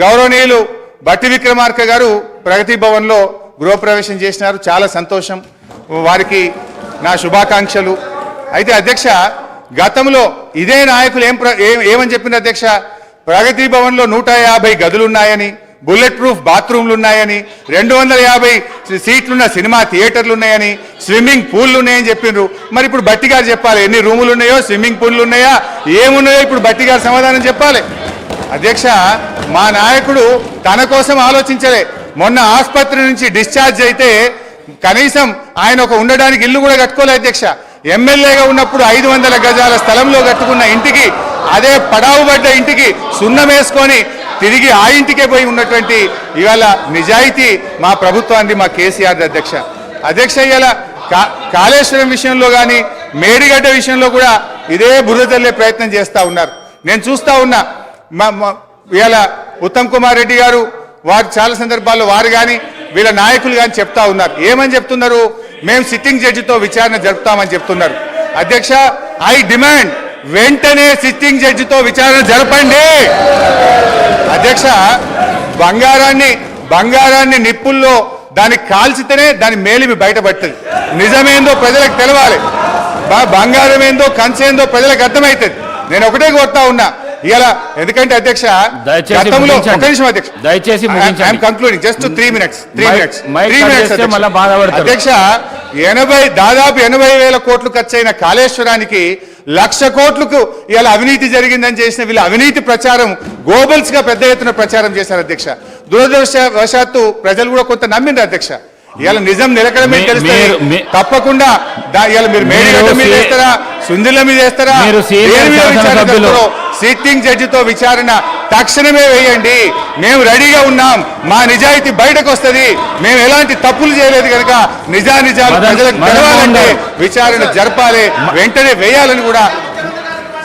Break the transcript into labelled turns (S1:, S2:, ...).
S1: గౌరవనీయులు బట్టి విక్రమార్క గారు ప్రగతి భవన్లో గృహప్రవేశం చేసినారు. చాలా సంతోషం. వారికి నా శుభాకాంక్షలు. అయితే అధ్యక్ష గతంలో ఇదే నాయకులు ఏం ఏమని చెప్పింది అధ్యక్ష? ప్రగతి భవన్లో నూట యాభై గదులు ఉన్నాయని బుల్లెట్ ప్రూఫ్ బాత్రూమ్లు ఉన్నాయని రెండు వందల యాభై సీట్లున్న సినిమా థియేటర్లు ఉన్నాయని స్విమ్మింగ్ పూల్లు ఉన్నాయని చెప్పిండ్రు మరి ఇప్పుడు బట్టి గారు చెప్పాలి ఎన్ని రూములు ఉన్నాయో స్విమ్మింగ్ పూల్లు ఉన్నాయా ఏమున్నాయో ఇప్పుడు బట్టి గారు సమాధానం చెప్పాలి. అధ్యక్ష మా నాయకుడు తన కోసం ఆలోచించలే. మొన్న ఆసుపత్రి నుంచి డిశ్చార్జ్ అయితే కనీసం ఆయన ఒక ఉండడానికి ఇల్లు కూడా కట్టుకోలే అధ్యక్ష. ఎమ్మెల్యేగా ఉన్నప్పుడు ఐదు వందల గజాల స్థలంలో కట్టుకున్న ఇంటికి అదే పడావు పడ్డ ఇంటికి సున్నం వేసుకొని తిరిగి ఆ ఇంటికే పోయి ఉన్నటువంటి ఇవాళ నిజాయితీ మా ప్రభుత్వాన్ని మా కేసీఆర్ అధ్యక్ష. అధ్యక్ష ఇవాళ కా కాళేశ్వరం విషయంలో కానీ మేడిగడ్డ విషయంలో కూడా ఇదే బురద ప్రయత్నం చేస్తూ ఉన్నారు. నేను చూస్తా ఉన్నా ఇవాళ ఉత్తమ్ కుమార్ రెడ్డి గారు వారు చాలా సందర్భాల్లో వారు కానీ వీళ్ళ నాయకులు కానీ చెప్తా ఉన్నారు. ఏమని చెప్తున్నారు? మేము సిట్టింగ్ జడ్జితో విచారణ జరుపుతామని చెప్తున్నారు. అధ్యక్ష ఐ డిమాండ్ వెంటనే సిట్టింగ్ జడ్జితో విచారణ జరపండి. అధ్యక్ష బంగారాన్ని బంగారాన్ని నిప్పుల్లో దాన్ని కాల్చితేనే దాని మేలిమి బయటపడుతుంది. నిజమేందో ప్రజలకు తెలవాలి. బంగారం ఏందో కంచేందో ప్రజలకు అర్థమవుతుంది. నేను ఒకటే కోరుతా ఉన్నా. ఇలా ఎందుకంటే అధ్యక్ష
S2: దయచేసి
S1: గతంలో
S2: ముగించండి.
S1: ఒక నిమిషం అధ్యక్ష.
S2: దయచేసి.
S1: Concluding just three minutes three minutes three minutes. అధ్యక్ష. ఎనభై దాదాపు ఎనభై వేల కోట్లు ఖర్చయిన కాళేశ్వరానికి లక్ష కోట్లకు ఇలా అవినీతి జరిగిందని చేసిన వీళ్ళ అవినీతి ప్రచారం గోబల్స్గా పెద్ద ఎత్తున ప్రచారం చేశారు అధ్యక్ష. దురదృష్టవశాత్తు ప్రజలు కూడా కొంత నమ్మిండ్రు అధ్యక్ష. ఇవాళ నిజం నిలకడమే తెలుస్తుంది తప్పకుండా ఇవాళ మీరు మేడిగడ్డ
S2: మీరు
S1: మీద వేస్తారా సుందిల మీద వేస్తారా సిట్టింగ్ జడ్జితో విచారణ తక్షణమే వేయండి. మేము రెడీగా ఉన్నాం. మా నిజాయితీ బయటకు వస్తది మేము ఎలాంటి తప్పులు చేయలేదు కనుక నిజా నిజాలు
S2: మదన్-
S1: ప్రజలకు తెలవాలంటే. విచారణ జరపాలి. వెంటనే వేయాలని కూడా